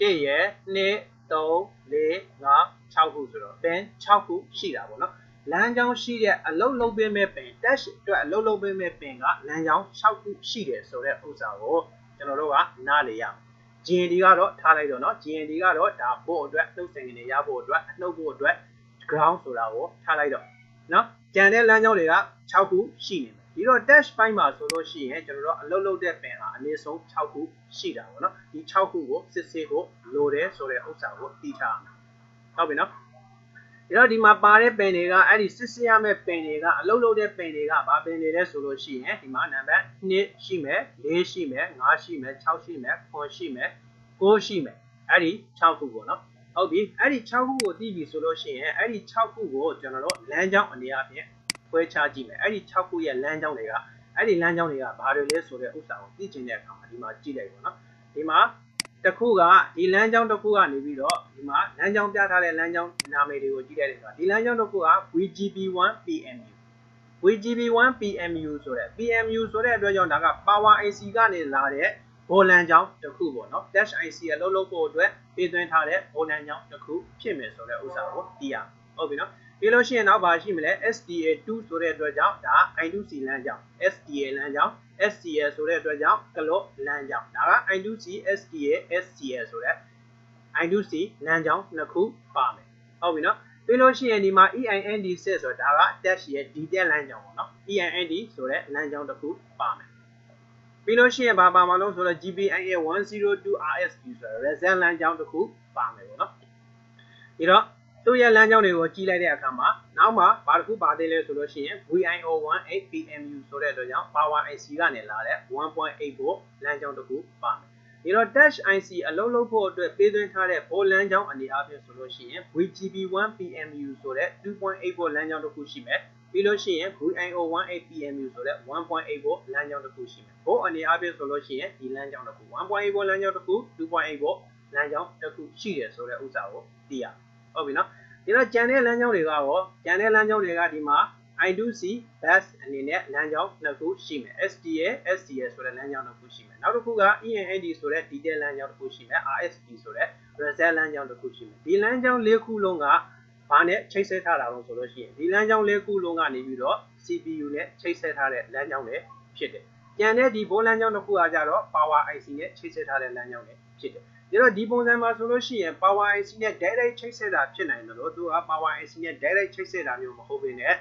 1ရယ်2 3 4 5 6ခုဆိုတော့ပင်6ခုရှိတာပေါ့เนาะလမ်းကြောင်းရှိတဲ့အလုံးလုံးပေးမဲ့ပင် dash အတွက်အလုံးလုံးပေးမဲ့ပင်ကလမ်းကြောင်း6ခုရှိတယ်ဆိုတဲ့ဥစ္စာကိုကျွန်တော်တို့ကနားလေရအောင် GND ကတော့ထားလိုက်တော့เนาะ GND ကတော့ဒါဘို့အတွက်နှုတ်ဆက်နေရဖို့အတွက်အနှုတ်ဖို့အတွက် ground ဆိုတာကိုထားလိုက်တော့เนาะကြံတဲ့လမ်းကြောင်းတွေက6ခုရှိနေတယ် ဒီတော့ dash ပိုင်းမှာဆိုလို့ရှိရင်ကျွန်တော်တို့အလုပ်လုပ်တဲ့ပင်ဟာအနည်းဆုံး6ခုရှိတာပေါ့နော်ဒီ6ခုကိုစစ်ဆေးဖို့လိုတယ်ဆိုတဲ့ဥစ္စာကိုသိထားအောင်ဟုတ်ပြီနော်ဒီတော့ဒီမှာပါတဲ့ပင်တွေကအဲ့ဒီစစ်ဆေးရမယ့်ပင်တွေကအလုပ်လုပ်တဲ့ပင်တွေကဘာပင်တွေလဲဆိုလို့ရှိရင်ဒီမှာနံပါတ်2ရှိမယ်4ရှိမယ်5ရှိမယ်6ရှိမယ်9ရှိမယ်9ရှိမယ်အဲ့ဒီ6ခုပေါ့နော်ဟုတ်ပြီအဲ့ဒီ6ခုကိုသိပြီဆိုလို့ရှိရင်အဲ့ဒီ6ခုကိုကျွန်တော်တို့လမ်းကြောင်းအနေအချင်း ခွဲခြားကြည့်မယ်အဲ့ဒီ6ခုရဲ့လမ်းကြောင်းတွေကအဲ့ဒီလမ်းကြောင်းတွေကဘာတွေလဲဆိုတဲ့ဥစ္စာကိုသိချင်တဲ့အခါမှာဒီမှာကြည့်လိုက်ပါနော်ဒီမှာတစ်ခုကဒီလမ်းကြောင်းတစ်ခုကနေပြီးတော့ဒီမှာလမ်းကြောင်းပြထားတဲ့လမ်းကြောင်းနာမည်တွေကိုကြည့်လိုက်တယ်ဆိုတာဒီလမ်းကြောင်းတစ်ခုက VGB1 PMU VGB1 PMU ဆိုတဲ့ PMU ဆိုတဲ့အတွက်ကြောင့်ဒါက Power IC ကနေလာတဲ့ဘိုလန်ကြောင်းတစ်ခုပေါ့နော် Dash IC အလုပ်လုပ်ဖို့အတွက်ပေးသွင်းထားတဲ့ဘိုလန်ကြောင်းတစ်ခုဖြစ်မယ်ဆိုတဲ့ဥစ္စာကိုသိရဟုတ်ပြီနော် ပြီးလို့ရှိရင်နောက်ပါရှိမလဲ SDA2 ဆိုတဲ့အတွက်ကြောင့်ဒါ I2C လမ်းကြောင်း SDA လမ်းကြောင်း SCL ဆိုတဲ့အတွက်ကြောင့်ကလော့လမ်းကြောင်းဒါက I2C SDA SCL ဆိုတဲ့ I2C လမ်းကြောင်းနှစ်ခုပါမယ်ဟုတ်ပြီနော်ပြီးလို့ရှိရင်ဒီမှာ EIND ဆက်ဆိုတာဒါက dash ရဲ့ detail လမ်းကြောင်းပေါ့နော် EIND ဆိုတဲ့လမ်းကြောင်းတစ်ခုပါမယ်ပြီးလို့ရှိရင်ဘာပါမလို့ဆိုတော့ GPIA 102 RSQ ဆိုတဲ့ result လမ်းကြောင်းတစ်ခုပါမယ်ပေါ့နော်ဒီတော့ သူ့ရဲ့လမ်းကြောင်းတွေကိုကြီးလိုက်တဲ့အခါမှာနောက်မှဘာတစ်ခုပါသေးလဲဆိုလို့ရှိရင် VIO18 PMU ဆိုတဲ့အတွက်ကြောင့် Power IC ကနေလာတဲ့ 1.8volt လမ်းကြောင်းတစ်ခုပါမယ်ဒီတော့ Dash IC အလုံးလုံးဖို့အတွက်ပေးသွင်းထားတဲ့ဘိုလမ်းကြောင်းအနေအချင်းဆိုလို့ရှိရင် VGB1 PMU ဆိုတဲ့2.8 volt လမ်းကြောင်းတစ်ခုရှိမယ်ပြီးလို့ရှိရင် VIO18 PMU ဆိုတဲ့1.8 volt လမ်းကြောင်းတစ်ခုရှိမယ်ဘိုအနေအချင်းဆိုလို့ရှိရင်ဒီလမ်းကြောင်းတစ်ခု1.8 volt လမ်းကြောင်းတစ်ခု2.8 volt လမ်းကြောင်းတစ်ခုရှိတယ်ဆိုတဲ့ဥစ္စာကိုသိရ ဟုတ်ပြီနော်ဒီတော့ကြံတဲ့လမ်းကြောင်းတွေကရောကြံတဲ့လမ်းကြောင်းတွေကဒီမှာ I2C bus အနေနဲ့လမ်းကြောင်းနှစ်ခုရှိမယ် STA SCA ဆိုတဲ့လမ်းကြောင်းတစ်ခုရှိမယ်နောက်တစ်ခုက END ဆိုတဲ့ detail လမ်းကြောင်းတစ်ခုရှိမယ် RST ဆိုတဲ့ result လမ်းကြောင်းတစ်ခုရှိမယ်ဒီလမ်းကြောင်း၄ခုလုံးကဘာနဲ့ချိတ်ဆက်ထားတာလို့ဆိုလို့ရှိရင်ဒီလမ်းကြောင်း၄ခုလုံးကနေပြီးတော့ CPU နဲ့ချိတ်ဆက်ထားတဲ့လမ်းကြောင်းတွေဖြစ်တယ်ကြံတဲ့ဒီဘိုးလမ်းကြောင်းတစ်ခုကကြတော့ power IC နဲ့ချိတ်ဆက်ထားတဲ့လမ်းကြောင်းတွေဖြစ်တယ် ဒါတော့ဒီပုံစံမှာဆိုလို့ရှိရင် power IC နဲ့ direct ချိတ်ဆက်တာဖြစ်နိုင်တယ်လို့သူက power IC နဲ့ direct ချိတ်ဆက်တာမျိုးမဟုတ်ဘဲနဲ့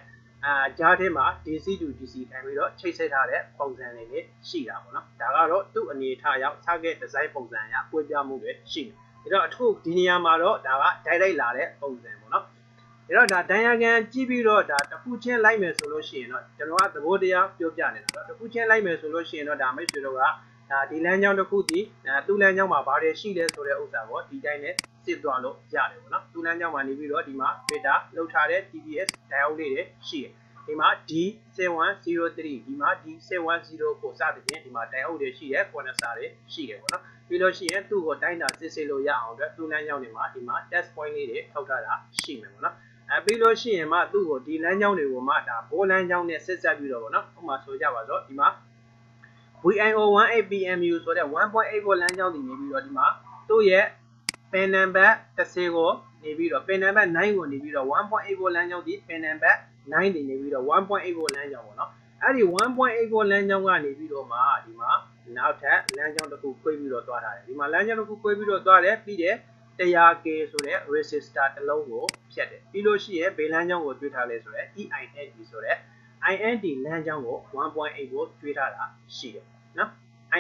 အာကြားထဲမှာ DC to DC ခံပြီးတော့ချိတ်ဆက်ထားတဲ့ပုံစံတွေနဲ့ရှိတာပေါ့နော်ဒါကတော့သူ့အနေထားရောက် target design ပုံစံအရပွေပြမှုတွေရှိတယ်ဒါတော့အထုဒီနေရာမှာတော့ဒါက direct လာတဲ့ပုံစံပေါ့နော်ဒါတော့ဒါဒိုင်ယာဂန်ကြည့်ပြီးတော့ဒါတစ်ခုချင်းလိုက်မယ်ဆိုလို့ရှိရင်တော့ကျွန်တော်ကသဘောတရားပြောပြနေတာတော့တစ်ခုချင်းလိုက်မယ်ဆိုလို့ရှိရင်တော့ဒါမိတ်ဆွေတို့က ဒါဒီလမ်းကြောင်းတစ်ခုဒီသူ့လမ်းကြောင်းမှာဘာတွေရှိလဲဆိုတဲ့ဥစ္စာကိုဒီတိုင်းနဲ့စစ်သွားလို့ရတယ်ပေါ့နော်သူ့လမ်းကြောင်းမှာနေပြီးတော့ဒီမှာ Twitter လောက်ထားတဲ့ TBS diode လေးတွေရှိတယ်ဒီမှာ D703 ဒီမှာ D710 ကိုစသဖြင့်ဒီမှာ diode တွေရှိတယ် condenser တွေရှိတယ်ပေါ့နော်ပြီးလို့ရှိရင်သူ့ကိုတိုင်းတာစစ်ဆေးလို့ရအောင်အတွက်သူ့လမ်းကြောင်းတွေမှာဒီမှာ test point လေးတွေထောက်ထားတာရှိမယ်ပေါ့နော်အဲပြီးလို့ရှိရင်မှသူ့ကိုဒီလမ်းကြောင်းတွေကိုမှဒါဘိုးလမ်းကြောင်းနဲ့ဆက်ဆက်ပြီးတော့ပေါ့နော်ဥပမာဆိုကြပါစို့ဒီမှာ VIO 18PMU ဆိုတဲ့1.84လမ်းကြောင်းတည်နေပြီးတော့ဒီမှာသူ့ရဲ့ pin number 30ကိုနေပြီးတော့ pin number 9ကိုနေပြီးတော့1.84လမ်းကြောင်းတည် pin number 9တည်နေပြီးတော့1.84လမ်းကြောင်းပေါ့နော်အဲ့ဒီ1.84လမ်းကြောင်းကနေပြီးတော့မှဒီမှာနောက်ထပ်လမ်းကြောင်းတစ်ခုခွဲပြီးတော့သွားထားတယ်ဒီမှာလမ်းကြောင်းတစ်ခုခွဲပြီးတော့သွားတယ်ပြီးတယ် 100k ဆိုတဲ့ resistor တစ်လုံးကိုဖြတ်တယ်ပြီးလို့ရှိရင်ဘေးလမ်းကြောင်းကိုတွေ့ထားလဲဆိုတော့ EIND ဆိုတဲ့ IND လမ်းကြောင်းကို1.8ကိုကျွေးထားတာရှိတယ်နော်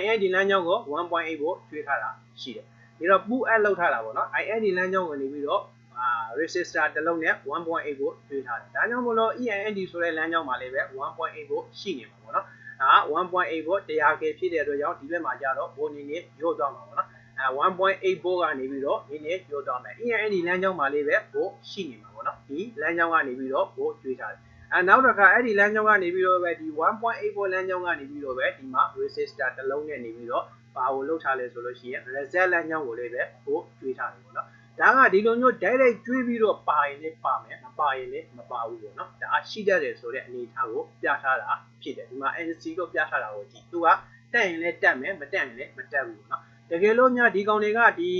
IND လမ်းကြောင်းကို1.8ကိုကျွေးထားတာရှိတယ်ဒီတော့ pull add လောက်ထားတာပေါ့နော် IND လမ်းကြောင်းကိုနေပြီးတော့အာ resistor တစ်လုံးနဲ့1.8ကိုကျွေးထားတယ်ဒါကြောင့်မလို့ EIND ဆိုတဲ့လမ်းကြောင်းမှာလည်းပဲ1.8ကိုရှိနေမှာပေါ့နော်ဒါ1.8ကို 100k ဖြစ်တဲ့အတွက်ကြောင့်ဒီဘက်မှာကျတော့ဘိုးနေနေရို့သွားမှာပေါ့နော်အဲ1.8ဘိုးကနေပြီးတော့ဒီနေ့ရို့သွားမယ် EIND လမ်းကြောင်းမှာလေးပဲဘိုးရှိနေမှာပေါ့နော်ဒီလမ်းကြောင်းကနေပြီးတော့ဘိုးကျွေးထားတယ် အဲနောက်တစ်ခါအဲ့ဒီလမ်းကြောင်းကနေပြီးတော့ပဲဒီ1.84လမ်းကြောင်းကနေပြီးတော့ပဲဒီမှာ resistor တစ်လုံးနဲ့နေပြီးတော့ဘာကိုလောက်ထားလဲဆိုလို့ရှိရင် reset လမ်းကြောင်းကိုလေးပဲကိုကျွေးထားတယ်ပေါ့နော်ဒါကဒီလိုမျိုး direct ကျွေးပြီးတော့ပါရင်လည်းပါမယ်မပါရင်လည်းမပါဘူးပေါ့နော်ဒါရှိတတ်တယ်ဆိုတဲ့အနေအထားကိုပြထားတာဖြစ်တယ်ဒီမှာ NC လို့ပြထားတာကိုကြည့်သူကတက်ရင်လည်းတက်မယ်မတက်ရင်လည်းမတက်ဘူးပေါ့နော်တကယ်လို့များဒီကောင်တွေကဒီ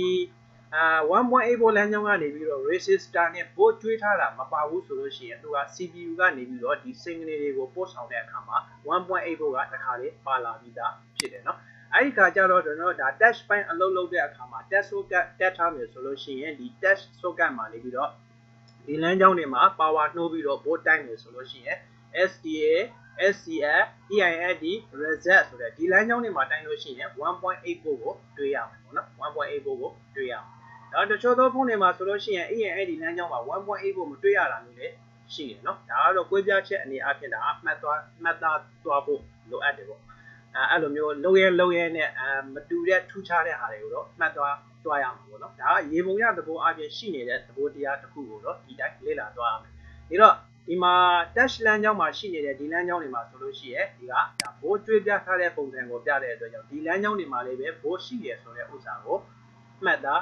အာ1.84လမ်းကြောင်းကနေပြီးတော့ resistor နဲ့ board ကျွေးထားတာမပါဘူးဆိုလို့ရှိရင်သူက CPU ကနေပြီးတော့ဒီ signal တွေကိုပို့ဆောင်တဲ့အခါမှာ1.84ကတခါလေးပါလာပြီးသားဖြစ်တယ်နော်အဲ့ဒီခါကျတော့ကျွန်တော်ဒါ touch spine အလုပ်လုပ်တဲ့အခါမှာ touch socket တက်ထားမယ်ဆိုလို့ရှိရင်ဒီ touch socket မှာနေပြီးတော့ဒီလမ်းကြောင်းတွေမှာ power နှိုးပြီးတော့ board တိုက်မယ်ဆိုလို့ရှိရင် SDA SCF EIND reset ဆိုတဲ့ဒီလမ်းကြောင်းတွေမှာတိုင်းလို့ရှိရင်1.84ကိုတွေးရမှာပေါ့နော်1.84ကိုတွေးရမှာ နောက်တချို့သောဖုန်းတွေမှာဆိုလို့ရှိရင် EIND လမ်းကြောင်းမှာ1.8ကိုမတွေ့ရတာမျိုးလည်းရှိတယ်နော်ဒါကတော့ကွဲပြားချက်အနေအချင်းဒါမှတ်သွားမှတ်သားသွားဖို့လိုအပ်တယ်ပေါ့အဲအဲ့လိုမျိုးလုံရဲလုံရဲနဲ့အမတူတဲ့ထူးခြားတဲ့ဟာတွေကိုတော့မှတ်သွားသွားရမှာပေါ့နော်ဒါကရေပုံရသဘောအပြင်ရှိနေတဲ့သဘောတရားတစ်ခုကိုတော့ဒီတိုင်းလေ့လာသွားရမယ်ဒါတော့ဒီမှာ dash လမ်းကြောင်းမှာရှိနေတဲ့ဒီလမ်းကြောင်းတွေမှာဆိုလို့ရှိရဲ့ဒီကဒါဘိုးကျွေးပြထားတဲ့ပုံစံကိုပြတဲ့အတွက်ကြောင့်ဒီလမ်းကြောင်းတွေမှာလည်းပဲဘိုးရှိရဆိုတဲ့ဥစ္စာကိုမှတ်သား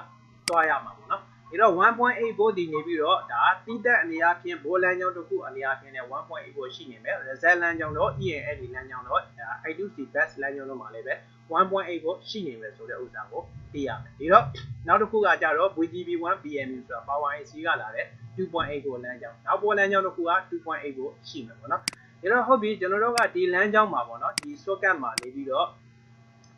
သွားရမှာပေါ့နော်ဒီတော့1.8ဘိုးဒီနေပြီးတော့ဒါတိတက်အနေအချင်းဘိုးလမ်းကြောင်းတစ်ခုအနေအချင်းနဲ့1.8ဘိုးရှိနေမယ် result လမ်းကြောင်းတော့ ENL လမ်းကြောင်းတော့ I2C best လမ်းကြောင်းတော့မှာလည်းပဲ1.8ဘိုးရှိနေမယ်ဆိုတဲ့ဥစ္စာကိုသိရမယ်ဒီတော့နောက်တစ်ခုကကြတော့ VGB1 BMU ဆိုတာ Power IC ကလာတဲ့2.8ကိုလမ်းကြောင်းနောက်ပေါ်လမ်းကြောင်းတစ်ခုက2.8ကိုရှိမယ်ပေါ့နော်ဒါတော့ဟုတ်ပြီကျွန်တော်တို့ကဒီလမ်းကြောင်းမှာပေါ့နော်ဒီ socket မှာနေပြီးတော့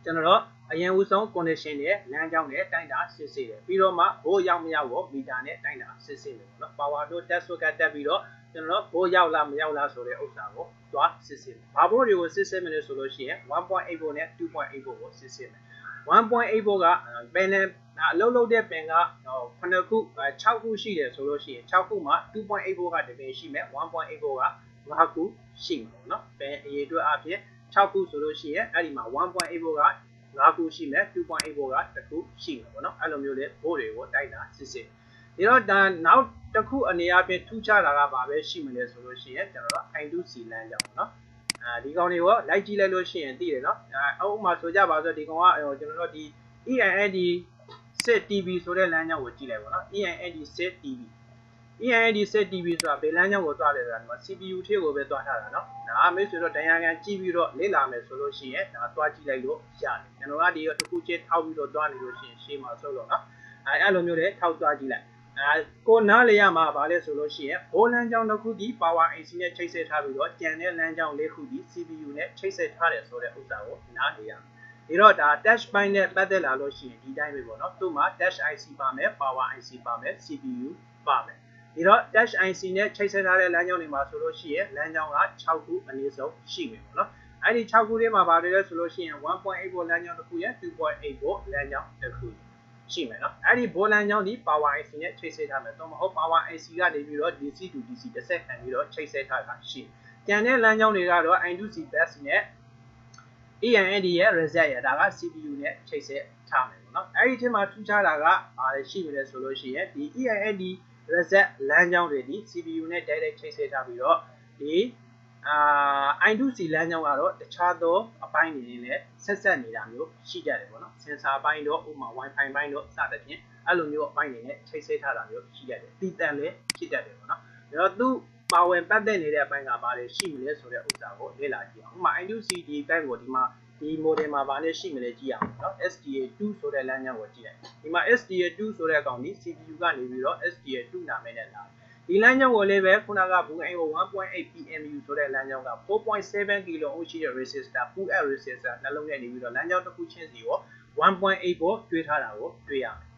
ကျွန်တော်တို့ အရင်ဦးဆုံး condition တွေလမ်းကြောင်းနဲ့တိုင်းတာစစ်ဆေးတယ်ပြီးတော့မှဘိုးရောက်မရောက်ကိုမီတာနဲ့တိုင်းတာစစ်ဆေးမယ်ပေါ့နော် power တို့ test socket တက်ပြီးတော့ကျွန်တော်တို့ဘိုးရောက်လားမရောက်လားဆိုတဲ့ဥစ္စာကိုသွားစစ်ဆေးမယ်ဘာဘိုးတွေကိုစစ်ဆေးမယ်လို့ဆိုလို့ရှိရင်1.8ဘိုးနဲ့2.8ဘိုးကိုစစ်ဆေးမယ်1.8ဘိုးကပင်နဲ့အလုံးလုံးတဲ့ပင်က9ခု6ခုရှိတယ်ဆိုလို့ရှိရင်6ခုမှာ2.8ဘိုးကတပင်ရှိမယ်1.8ဘိုးက5ခုရှိမှာပေါ့နော်ပင်အရေးအတွက်အပြင်6ခုဆိုလို့ရှိရင်အဲ့ဒီမှာ1.8ဘိုးက 5ခုရှိမယ်2.8ဘိုးက1ခုရှိမှာပေါ့နော်အဲ့လိုမျိုးလေးဘိုးတွေကိုတိုက်တာစစ်စစ်ဒီတော့ဒါနောက်တစ်ခုအနေအချင်းထူးခြားတာကဘာပဲရှိမလဲဆိုလို့ရှိရင်ကျွန်တော်တို့ I2C လမ်းကြောင်းပေါ့နော်အဲဒီကောင်တွေကိုလိုက်ကြည့်လိုက်လို့ရှိရင်သိတယ်နော်အဲဥပမာဆိုကြပါဆိုဒီကောင်ကကျွန်တော်တို့ဒီ EIND set TV ဆိုတဲ့လမ်းကြောင်းကိုကြည့်လိုက်ပါတော့ EIND set TV EIND set TV ဆိုတာဘယ်လမ်းကြောင်းကိုသွားလဲဆိုတာဒီမှာ CPU ထဲကိုပဲသွားထားတာเนาะဒါမိတ်ဆွေတို့တရားခံကြည့်ပြီးတော့လေ့လာမယ်ဆိုလို့ရှိရင်ဒါသွားကြည့်လိုက်လို့ရတယ်ကျွန်တော်ကဒီတစ်ခုချင်းထောက်ပြီးတော့သွားနေလို့ရှိရင်ရှေ့မှာဆိုလို့เนาะအဲအဲ့လိုမျိုးတွေထောက်သွားကြည့်လိုက်အဲကိုနားလေရမှာဗာလဲဆိုလို့ရှိရင်ဘိုးလမ်းကြောင်းတစ်ခုဒီ power IC နဲ့ချိတ်ဆက်ထားပြီးတော့ကြံတဲ့လမ်းကြောင်းလေးခုဒီ CPU နဲ့ချိတ်ဆက်ထားတယ်ဆိုတဲ့ဥစ္စာကိုနားလေရမှာဒါတော့ဒါ dash ပိုင်းနဲ့ပတ်သက်လာလို့ရှိရင်ဒီတိုင်းပဲပေါ့နော်သူ့မှာ dash IC ပါမယ် power IC ပါမယ် CPU ပါမယ် ဒီတော့ dash IC နဲ့ချိတ်ဆက်ထားတဲ့လမ်းကြောင်းတွေမှာဆိုလို့ရှိရင်လမ်းကြောင်းက6ခုအနည်းဆုံးရှိမယ်ပေါ့နော်အဲ့ဒီ6ခုထဲမှာပါတယ်လဲဆိုလို့ရှိရင်1.8 volt လမ်းကြောင်းတစ်ခုရဲ့2.8 volt လမ်းကြောင်းတစ်ခုရှိမယ်နော်အဲ့ဒီ volt လမ်းကြောင်းဒီ power IC နဲ့ချိတ်ဆက်ထားမယ်တော့မဟုတ် power IC ကနေပြီးတော့ DC to DC တစ်ဆက်ခံပြီးတော့ချိတ်ဆက်ထားတာရှိကျန်တဲ့လမ်းကြောင်းတွေကတော့ I2C bus နဲ့ END ရဲ့ reset ရတာက CPU နဲ့ချိတ်ဆက်ထားမယ်ပေါ့နော်အဲ့ဒီအထက်မှာထူးခြားတာကဘာလဲရှိမလဲဆိုလို့ရှိရင်ဒီ EIND reset လမ်းကြောင်းတွေဒီ CPU နဲ့ direct ချိတ်ဆက်ထားပြီးတော့ဒီအာ I2C လမ်းကြောင်းကတော့တခြားသောအပိုင်းတွေနဲ့ဆက်ဆက်နေတာမျိုးရှိကြတယ်ပေါ့နော်။ sensor ဘိုင်းတော့ဥပမာ Wi-Fi ဘိုင်းတော့စသဖြင့်အဲ့လိုမျိုးအပိုင်းတွေနဲ့ချိတ်ဆက်ထားတာမျိုးရှိကြတယ်။တည်တံ့လည်းဖြစ်တတ်တယ်ပေါ့နော်။ဒါတော့သူပါဝင်ပတ်သက်နေတဲ့အပိုင်းကဘာတွေရှိမလဲဆိုတဲ့ဥစ္စာကိုလေ့လာကြည့်အောင်။ဥပမာ I2C ဒီဘက်ကိုဒီမှာ ဒီ model မှာဘာနဲ့ရှိမလဲကြည့်အောင်နော် SDA2 ဆိုတဲ့လမ်းကြောင်းကိုကြည့်လိုက်ဒီမှာ SDA2 ဆိုတဲ့အကောင်ဒီ CPU ကနေပြီးတော့ SDA2 နာမည်နဲ့လာဒီလမ်းကြောင်းကိုလည်းပဲခုနကဘူးအိမ်ကို1.8 PMU ဆိုတဲ့လမ်းကြောင်းက4.7 kilo ohm ရှိတဲ့ resistor full air resistor နှလုံးနဲ့နေပြီးတော့လမ်းကြောင်းတစ်ခုချင်းစီကို1.8ကိုကျွေးထားတာကိုတွေ့ရမယ်နော်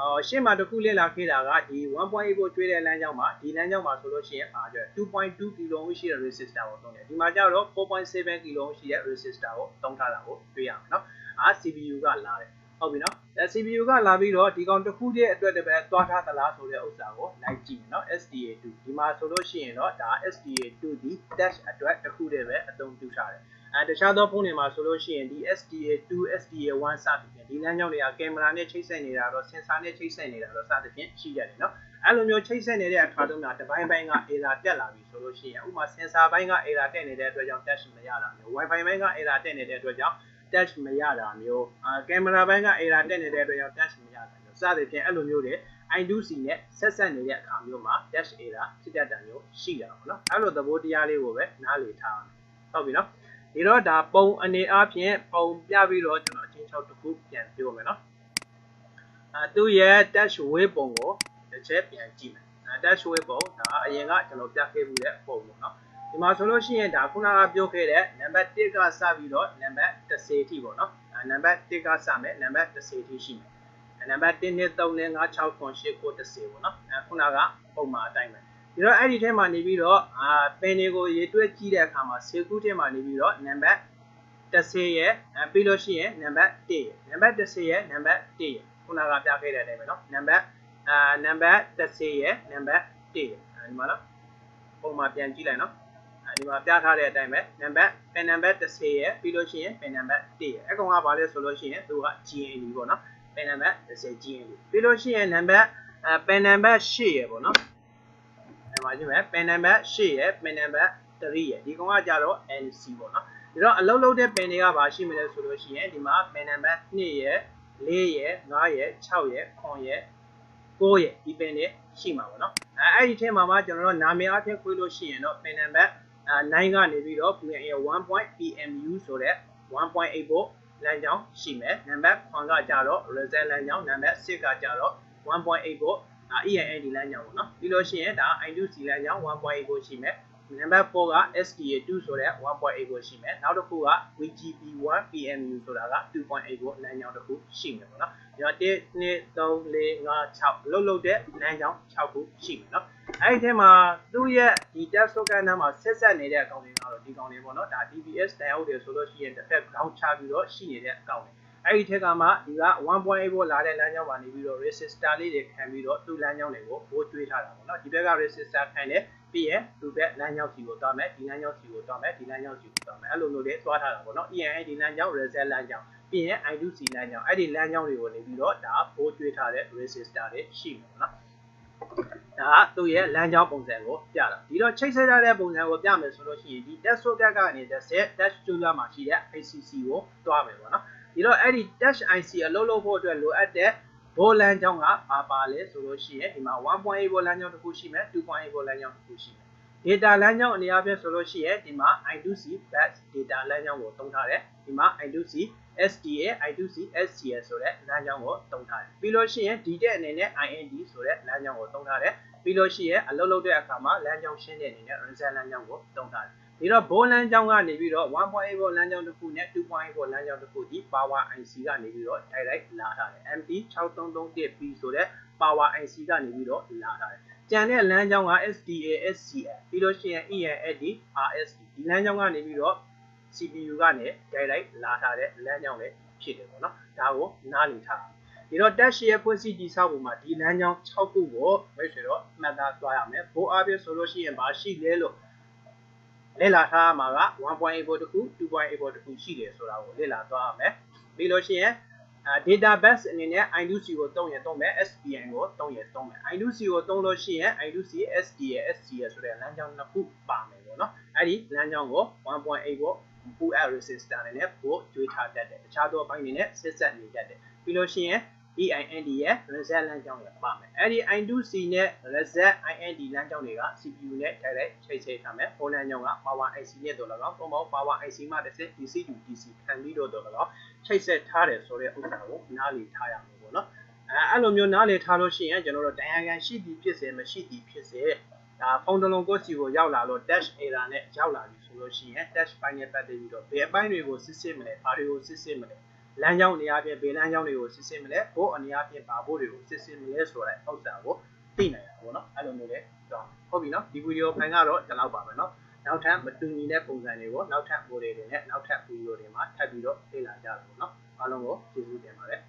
အော်ရှေ့မှာတစ်ခုလေ့လာခဲ့တာကဒီ1.8ကိုကျွေးတဲ့လမ်းကြောင်းမှာဒီလမ်းကြောင်းမှာဆိုလို့ရှိရင်အားကျ2.2 kilo ohm ရှိတဲ့ resistor ကိုသုံးတယ်ဒီမှာကျတော့4.7 kilo ohm ရှိတဲ့ resistor ကိုသုံးထားတာကိုတွေ့ရမယ်နော်အာ CPU ကလာတယ်ဟုတ်ပြီနော်အဲ CPU ကလာပြီးတော့ဒီကောင်တစ်ခုတည်းအတွက်တည်းပဲသွားထားသလားဆိုတဲ့ဥစ္စာကိုလိုက်ကြည့်မယ်နော် SDA2 ဒီမှာဆိုလို့ရှိရင်တော့ဒါ SDA2 ဒီ dash အတွက်တစ်ခုတည်းပဲအသုံးပြုထားတယ် အဲတခြားသောဖုန်းတွေမှာဆိုလို့ရှိရင်ဒီ SDA2 SDA1 စသဖြင့်ဒီလမ်းကြောင်းတွေကကင်မရာနဲ့ချိတ်ဆက်နေတာတော့ sensor နဲ့ချိတ်ဆက်နေတာတော့စသဖြင့်ရှိရတယ်နော်အဲ့လိုမျိုးချိတ်ဆက်နေတဲ့အခါတုန်းကတပိုင်းပိုင်းက error တက်လာပြီဆိုလို့ရှိရင်ဥပမာ sensor ဘိုင်းက error တက်နေတဲ့အတွက်ကြောင့် touch မရတာမျိုး Wi-Fi ဘိုင်းက error တက်နေတဲ့အတွက်ကြောင့် touch မရတာမျိုးအာကင်မရာဘိုင်းက error တက်နေတဲ့အတွက်ကြောင့် touch မရတာမျိုးစသဖြင့်အဲ့လိုမျိုးတွေ I2C နဲ့ဆက်ဆက်နေတဲ့အခါမျိုးမှာ touch error ဖြစ်တတ်တာမျိုးရှိတာပေါ့နော်အဲ့လိုသဘောတရားလေးကိုပဲနားလည်ထားအောင်ဟုတ်ပြီနော် ဒီတော့ဒါပုံအနေအချင်းပုံပြပြီးတော့ကျွန်တော်အချင်း6တစ်ခုပြန်ပြောမယ်နော်အဲသူ့ရဲ့ touch wave ပုံကိုတစ်ချက်ပြန်ကြည့်မယ်အဲ touch wave ပုံဒါအရင်ကကျွန်တော်ပြခဲ့မှုတဲ့ပုံပေါ့နော်ဒီမှာဆိုလို့ရှိရင်ဒါခုနကပြောခဲ့တဲ့နံပါတ်1ကစပြီးတော့နံပါတ်10အထိပေါ့နော်အဲနံပါတ်1ကစမယ်နံပါတ်10အထိရှိမယ်နံပါတ်1နဲ့3နဲ့5 6 9 8 9 10ပေါ့နော်အဲခုနကပုံမှန်အတိုင်းပဲ ဒီတော့အဲ့ဒီထဲမှာနေပြီးတော့အာပင်တွေကိုရေတွက်ကြည့်တဲ့အခါမှာဆေကူးထဲမှာနေပြီးတော့နံပါတ်10ရဲ့ပြီးလို့ရှိရင်နံပါတ်1ရဲ့နံပါတ်10ရဲ့နံပါတ်1ရဲ့ခုနကပြခဲ့တဲ့အတိုင်းပဲเนาะနံပါတ်အာနံပါတ်10ရဲ့နံပါတ်1ရဲ့ဒီမှာနော်ပုံမှာပြန်ကြည့်လိုက်เนาะဒီမှာပြထားတဲ့အတိုင်းပဲနံပါတ်ပင်နံပါတ်10ရဲ့ပြီးလို့ရှိရင်ပင်နံပါတ်1ရဲ့အကောင်ကဘာလဲဆိုလို့ရှိရင်သူက GND ပေါ့နော်ပင်နံပါတ်10 GND ပြီးလို့ရှိရင်နံပါတ်ပင်နံပါတ်8ရဲ့ပေါ့နော် အဲ့မှာကြည့်မယ်ပင်နံပါတ်8ရဲ့ပင်နံပါတ်3ရဲ့ဒီကောင်ကကြတော့ NC ပေါ့နော်ဒီတော့အလုံးလုံးတဲ့ပင်တွေကဘာရှိမလဲဆိုလို့ရှိရင်ဒီမှာပင်နံပါတ်2ရဲ့4ရဲ့5ရဲ့6ရဲ့9ရဲ့9ရဲ့ဒီပင်တွေရှိမှာပေါ့နော်အဲအဲ့ဒီထဲမှာမှကျွန်တော်တို့နာမည်အဖြစ်ခွေးလို့ရှိရင်တော့ပင်နံပါတ်9ကနေပြီးတော့ 1.PMU ဆိုတဲ့ 1.8volt လမ်းကြောင်းရှိမယ်နံပါတ်9ကကြတော့ reset လမ်းကြောင်းနံပါတ်10ကကြတော့1.8 volt EIND လမ်းကြောင်းပေါ့နော်ပြီးလို့ရှိရင်ဒါ I2C လမ်းကြောင်း1.8 volt ရှိမယ်နံပါတ်4က SDA2 ဆိုတဲ့1.8 volt ရှိမယ်နောက်တစ်ခုက VGP1 PMU ဆိုတာက2.8 volt လမ်းကြောင်းတစ်ခုရှိမယ်ပေါ့နော်ဒီတော့1 2 3 4 5 6လုံးလုံးတဲ့လမ်းကြောင်း6ခုရှိမယ်နော်အဲ့ဒီထဲမှာသူ့ရဲ့ဒီ test token နားမှာဆက်ဆက်နေတဲ့အကောင့်တွေကတော့ဒီကောင်တွေပေါ့နော်ဒါ DBS diode တွေဆိုလို့ရှိရင်တစ်ဖက် ground ချပြီးတော့ရှိနေတဲ့အကောင့်တွေ အဲ့ဒီထက်ကမှဒီက1.8 volt လာတဲ့လမ်းကြောင်းမှာနေပြီးတော့ resistor လေးတွေခံပြီးတော့သူ့လမ်းကြောင်းတွေကိုဘိုးကျွေးထားတာပေါ့နော်ဒီဘက်က resistor ခံတယ်ပြီးရင်သူ့ဘက်လမ်းကြောင်းစီကိုသွားမယ်ဒီလမ်းကြောင်းစီကိုသွားမယ်ဒီလမ်းကြောင်းစီကိုသွားမယ်အဲ့လိုမျိုးလေးသွားထားတာပေါ့နော် ENA ဒီလမ်းကြောင်း reset လမ်းကြောင်းပြီးရင် I2C လမ်းကြောင်းအဲ့ဒီလမ်းကြောင်းတွေကိုနေပြီးတော့ဒါဘိုးကျွေးထားတဲ့ resistor တွေရှိမှာပေါ့နော်ဒါကသူ့ရဲ့လမ်းကြောင်းပုံစံကိုပြတာဒီတော့ချိတ်ဆက်ထားတဲ့ပုံစံကိုပြမယ်ဆိုလို့ရှိရင်ဒီ test socket ကနေတစ်ဆက် dash ကျိုးရမှာရှိတဲ့ ICC ကိုတွားမယ်ပေါ့နော် ဒီတော့အဲ့ဒီ dash IC အလုပ်လုပ်ဖို့အတွက်လိုအပ်တဲ့ဘိုလမ်းကြောင်းကပါပါလဲဆိုလို့ရှိရင်ဒီမှာ1.8ဘိုလမ်းကြောင်းတစ်ခုရှိမယ်2.8ဘိုလမ်းကြောင်းတစ်ခုရှိမယ် data လမ်းကြောင်းအနေအချင်းဆိုလို့ရှိရင်ဒီမှာ I2C batch data လမ်းကြောင်းကိုသုံးထားတယ်ဒီမှာ I2C SDA I2C SCS ဆိုတဲ့လမ်းကြောင်းကိုသုံးထားတယ်ပြီးလို့ရှိရင်ဒီတဲ့အနေနဲ့ IND ဆိုတဲ့လမ်းကြောင်းကိုသုံးထားတယ်ပြီးလို့ရှိရင်အလုပ်လုပ်တဲ့အခါမှာလမ်းကြောင်းရှင်းတဲ့အနေနဲ့ result လမ်းကြောင်းကိုသုံးထားတယ် ဒီတော့ဘိုးလမ်းကြောင်းကနေပြီးတော့1.8ဘိုးလမ်းကြောင်းတစ်ခုနဲ့2.8ဘိုးလမ်းကြောင်းတစ်ခုဒီ power IC ကနေပြီးတော့ direct လာထားတယ် MT6331P ဆိုတဲ့ power IC ကနေပြီးတော့လာထားတယ်ကျန်တဲ့လမ်းကြောင်းက SDA SCL ပြီးလို့ရှိရင် ENAD RSD ဒီလမ်းကြောင်းကနေပြီးတော့ CPU ကနေ direct လာထားတဲ့လမ်းကြောင်းလေးဖြစ်တယ်ပေါ့နော်ဒါကိုနားလည်ထားဒီတော့ dash ရဲ့ဖွင့်စီတည်ဆောက်ပုံမှာဒီလမ်းကြောင်း6ခုကိုမိတ်ဆွေတော့မှတ်သားသွားရမယ်ဘိုးအားဖြင့်ဆိုလို့ရှိရင်မရှိလဲလို့ လေ့လာထားမှာက1.8 volt တခု2.8 volt တခုရှိတယ်ဆိုတာကိုလေ့လာသွားရမယ်ပြီးလို့ရှိရင်အာ database အနေနဲ့ i2c ကိုသုံးရင်သုံးမယ် SPN ကိုသုံးရင်သုံးမယ် i2c ကိုသုံးလို့ရှိရင် i2c SDA SDA ဆိုတဲ့လမ်းကြောင်းနှစ်ခုပါမယ်ပေါ့နော်အဲ့ဒီလမ်းကြောင်းကို1.8ကို pool add resistor နဲ့ပို့ကျွေးထားတတ်တယ်တခြားသောအပိုင်းတွေနဲ့ဆက်ဆက်နေတတ်တယ်ပြီးလို့ရှိရင် EIND ရဲ့ reset လမ်းကြောင်းတွေပါမယ်အဲ့ဒီ i2c နဲ့ reset IND လမ်းကြောင်းတွေက CPU နဲ့တိုက်ရိုက်ချိတ်ချိတ်ထားမယ်ဖုန်းလမ်းကြောင်းက power IC နဲ့တော့၎င်းပုံပေါင်း power IC မှတစ်ဆင့် DC to DC ခံပြီးတော့တော့၎င်းချိတ်ဆက်ထားတယ်ဆိုတဲ့ဥစ္စာကိုနားလည်ထားရမယ်ပေါ့နော်အဲအဲ့လိုမျိုးနားလည်ထားလို့ရှိရင်ကျွန်တော်တို့တရားခံရှိသည်ဖြစ်စေမရှိသည်ဖြစ်စေဒါဖုန်းတစ်လုံးကိုစီကိုရောက်လာလို့ dash error နဲ့ရောက်လာပြီဆိုလို့ရှိရင် dash ပိုင်းနဲ့ပတ်သက်ပြီးတော့ဘယ်အပိုင်းတွေကိုစစ်စစ်မလဲဘာတွေကိုစစ်စစ်မလဲ လမ်းကြောင်းနေရာပြင်ဘေးလမ်းကြောင်းတွေကိုစစ်စစ်မလဲဘို့အနေအပြင်ဘာဘို့တွေကိုစစ်စစ်မလဲဆိုတဲ့ဥစ္စာကိုသိနိုင်တာပေါ့နော်အဲ့လိုမျိုးလေတော့ဟုတ်ပြီနော်ဒီဗီဒီယိုဖိုင်ကတော့ဒီလောက်ပါပဲနော်နောက်ထပ်မတူညီတဲ့ပုံစံတွေကိုနောက်ထပ် model တွေနဲ့နောက်ထပ်ဗီဒီယိုတွေမှာထပ်ပြီးတော့လေ့လာကြပါမယ်နော်အားလုံးကိုကျေးဇူးတင်ပါတယ်